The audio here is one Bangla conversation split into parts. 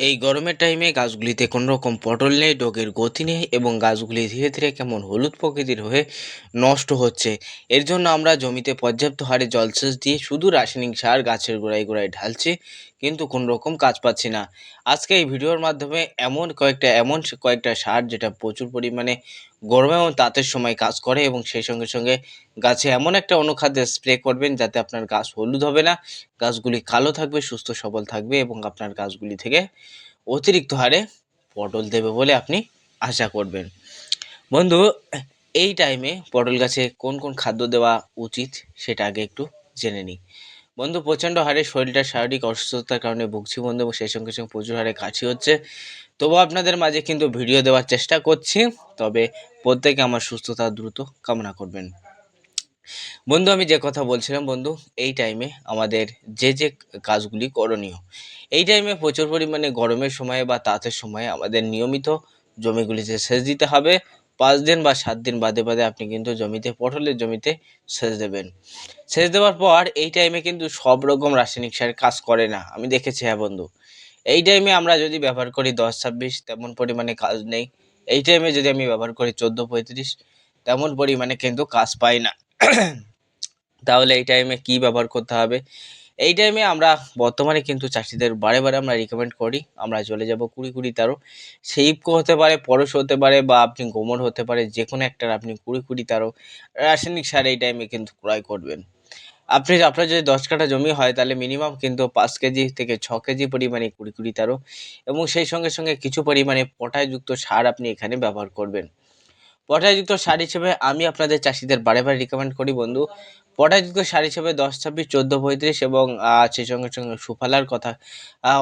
এই গরমের টাইমে গাছগুলিতে কোনো রকম পটল নেই, ডোগের গতি নেই এবং গাছগুলি ধীরে ধীরে কেমন হলুদ প্রকৃতির হয়ে নষ্ট হচ্ছে। এর জন্য আমরা জমিতে পর্যাপ্ত হারে জলসেচ দিয়ে শুধু রাসায়নিক সার গাছের গোড়ায় গোড়ায় ঢালছি। কিন্তু কোনো রকম কাজ পাচ্ছি না। আজকে এই ভিডিওর মাধ্যমে এমন কয়েকটা এমন কয়েকটা সার যেটা প্রচুর পরিমাণে গরমে এবং তাঁতের সময় কাজ করে এবং সেই সঙ্গে সঙ্গে গাছে এমন একটা অনুখাদ্য স্প্রে করবেন যাতে আপনার গাছ হলুদ হবে না। গাছগুলি কালো থাকবে, সুস্থ, সবল থাকবে এবং আপনার গাছগুলি থেকে অতিরিক্ত হারে পটল দেবে বলে আপনি আশা করবেন। বন্ধু, এই টাইমে পটল গাছে কোন কোন খাদ্য দেওয়া উচিত সেটা আগে একটু জেনে নিই। বন্ধু, প্রচণ্ড হারে শরীরটা শারীরিক অসুস্থতার কারণে ভুগছি বন্ধু এবং সেই সঙ্গে সঙ্গে প্রচুর হারে কাশি হচ্ছে। তবু আপনাদের মাঝে কিন্তু ভিডিও দেওয়ার চেষ্টা করছি, তবে প্রত্যেকে আমার সুস্থতা দ্রুত কামনা করবেন। বন্ধু, আমি যে কথা বলছিলাম বন্ধু, এই টাইমে আমাদের যে যে কাজগুলি করণীয়, এই টাইমে প্রচুর পরিমাণে গরমের সময়ে বা তাঁতের সময়ে আমাদের নিয়মিত জমিগুলিতে সেচ দিতে হবে। পাঁচ দিন বা সাত দিন বাদে বাদে আপনি কিন্তু জমিতে, পটলের জমিতে সেচ দেবেন। সেচ দেওয়ার পর এই টাইমে কিন্তু সব রকম রাসায়নিক সার কাজ করে না। আমি দেখেছি হ্যাঁ বন্ধু। এই টাইমে আমরা যদি ব্যবহার করি দশ, ছাব্বিশ, তেমন পরিমাণে কাজ নেই। এই টাইমে যদি আমি ব্যবহার করি চোদ্দ, পঁয়ত্রিশ, তেমন পরিমাণে কিন্তু কাজ পাই না। তাহলে এই টাইমে কি ব্যবহার করতে হবে? এই টাইমে আমরা বর্তমানে কিন্তু চাষিদের বারে বারে আমরা রিকমেন্ড করি। আমরা চলে যাব কুড়ি কুড়ি তেরো সেইপকো হতে পারে, পরশ হতে পারে বা আপনি গোমর হতে পারে যে কোনো একটার আপনি কুড়ি কুড়ি তেরো রাসায়নিক সার এই টাইমে কিন্তু ক্রয় করবেন। আপনি, আপনার যদি দশ কাঠা জমি হয়, তাহলে মিনিমাম কিন্তু পাঁচ কেজি থেকে ছ কেজি পরিমাণে কুড়ি কুড়ি তেরো এবং সেই সঙ্গে সঙ্গে কিছু পরিমাণে পটাশযুক্ত সার আপনি এখানে ব্যবহার করবেন। পটাশযুক্ত সার হিসেবে আমি আপনাদের চাষিদের বারে বারে রিকমেন্ড করি বন্ধু। পটাশযুক্ত সার হিসেবে দশ, ছাব্বিশ, চোদ্দ, পঁয়ত্রিশ এবং সেই সঙ্গে সঙ্গে সুফালার কথা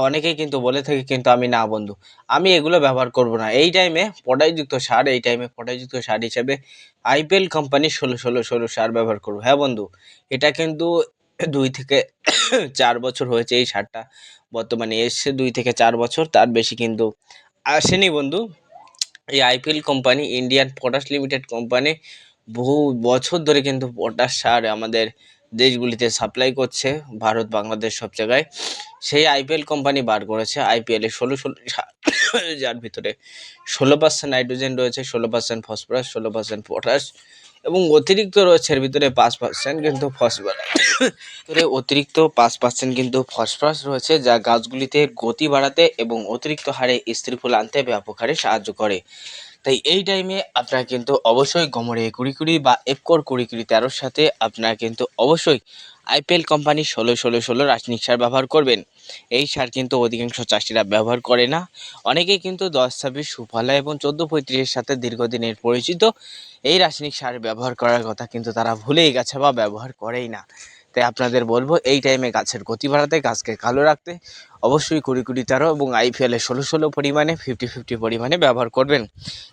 অনেকেই কিন্তু বলে থাকে কিন্তু আমি না বন্ধু। আমি এগুলো ব্যবহার করব না। এই টাইমে পটাশযুক্ত সার, এই টাইমে পটাশযুক্ত সার হিসেবে আইপিএল কোম্পানির ষোলো ষোলো ষোলো সার ব্যবহার করব। হ্যাঁ বন্ধু, এটা কিন্তু দুই থেকে চার বছর হয়েছে এই সারটা। বর্তমানে এসছে দুই থেকে চার বছর, তার বেশি কিন্তু আসেনি বন্ধু। এই IPL company, Indian potash limited company বহু বছর ধরে কিন্তু পটাশ সার আমাদের দেশগুলিতে সাপ্লাই করছে, ভারত, বাংলাদেশ সব জায়গায়। সেই আইপিএল কোম্পানি বার করেছে, আইপিএলে ষোলো ষোলো যার ভিতরে ষোলো পার্সেন্ট নাইট্রোজেন রয়েছে, ষোলো পার্সেন্ট ফসফরাস ষোলো পার্সেন্ট পটাশ এবং অতিরিক্ত রয়েছে, এর ভিতরে পাঁচ পার্সেন্ট কিন্তু ফসফরাস ভিতরে অতিরিক্ত পাঁচ পার্সেন্ট কিন্তু ফসফরাস রয়েছে, যা গাছগুলিতে গতি বাড়াতে এবং অতিরিক্ত হারে স্ত্রী ফুল আনতে ব্যাপক হারে সাহায্য করে। তাই এই টাইমে আপনারা কিন্তু অবশ্যই গমরে কুড়ি কুড়ি বা এফকোর কুড়ি কুড়ি তেরোর সাথে আপনারা কিন্তু অবশ্যই আইপিএল কোম্পানি ষোলো ষোলো ষোলো রাসায়নিক সার ব্যবহার করবেন। এই সার কিন্তু অধিকাংশ চাষিরা ব্যবহার করে না। অনেকেই কিন্তু দশ, ছাব্বিশ, সুফলা এবং চোদ্দ পঁয়ত্রিশের সাথে দীর্ঘদিনের পরিচিত এই রাসায়নিক সার ব্যবহার করার কথা কিন্তু তারা ভুলেই গেছে বা ব্যবহার করেই না। তাই আপনাদের বলব, এই টাইমে গাছের গতি বাড়াতে, গাছকে কালো রাখতে, অবশ্যই কুড়ি কুড়ি তেরো এবং আইপিএলে ষোলো ষোলো পরিমাণে ফিফটি ফিফটি পরিমাণে ব্যবহার করবেন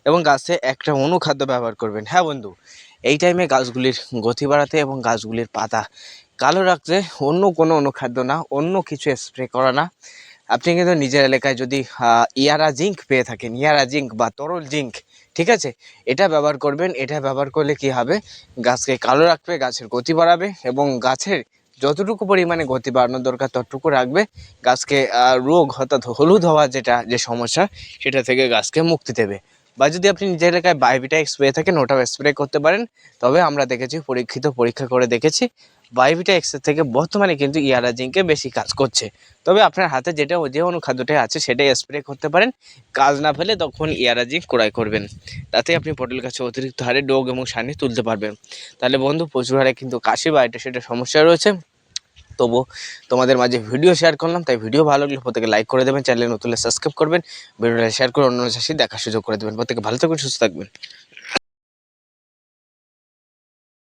এবং গাছে একটা অনুখাদ্য ব্যবহার করবেন। হ্যাঁ বন্ধু, এই টাইমে গাছগুলির গতি বাড়াতে এবং গাছগুলির পাতা কালো রাখতে অন্য কোনো অনুখাদ্য না, অন্য কিছু স্প্রে করা না। আপনি কিন্তু নিজের এলাকায় যদি ইয়ারা জিঙ্ক পেয়ে থাকেন, ইয়ারা জিঙ্ক বা তরল জিঙ্ক, ঠিক আছে? এটা ব্যবহার করবেন, এটা ব্যবহার করলে কি হবে? গাছকে কালো রাখবে, গাছের গতি বাড়াবে এবং গাছের যতটুকু পরিমাণে গতি বাড়ানোর দরকার, ততটুকু রাখবে। গাছকে রোগ অর্থাৎ হলুদ হওয়া যেটা, যে সমস্যা, সেটা থেকে গাছকে মুক্তি দেবে। বা যদি আপনি নিজের এলাকায় বায়োবিটা স্প্রে থাকেন, ওটাও স্প্রে করতে পারেন। তবে আমরা দেখেছি, পরীক্ষিত পরীক্ষা করে দেখেছি বায়োভিটা এক্সের থেকে বর্তমানে কিন্তু ইয়ারা জিঙ্কে বেশি কাজ করছে। তবে আপনার হাতে যেটা যে অনুখাদ্যটা আছে সেটাই স্প্রে করতে পারেন। কাজ না পেলে তখন ইয়ারা জিঙ্ক ক্রয় করবেন। তাতে আপনি পটল গাছে অতিরিক্ত হারে ডোগ এবং সানি তুলতে পারবেন। তাহলে বন্ধু, প্রচুর হারে কিন্তু কাশি বা এটা সেটা সমস্যা রয়েছে। তবু তোমাদের মাঝে ভিডিও শেয়ার করলাম, তাই ভিডিও ভালো লাগলে প্রত্যেকে লাইক করে দেবেন চ্যানেলে নতুন সাবস্ক্রাইব করবেন। ভিডিওটা শেয়ার করে অন্য চাষি দেখার সুযোগ করে দেবেন। প্রত্যেকে ভালো থাকবেন, সুস্থ থাকবেন।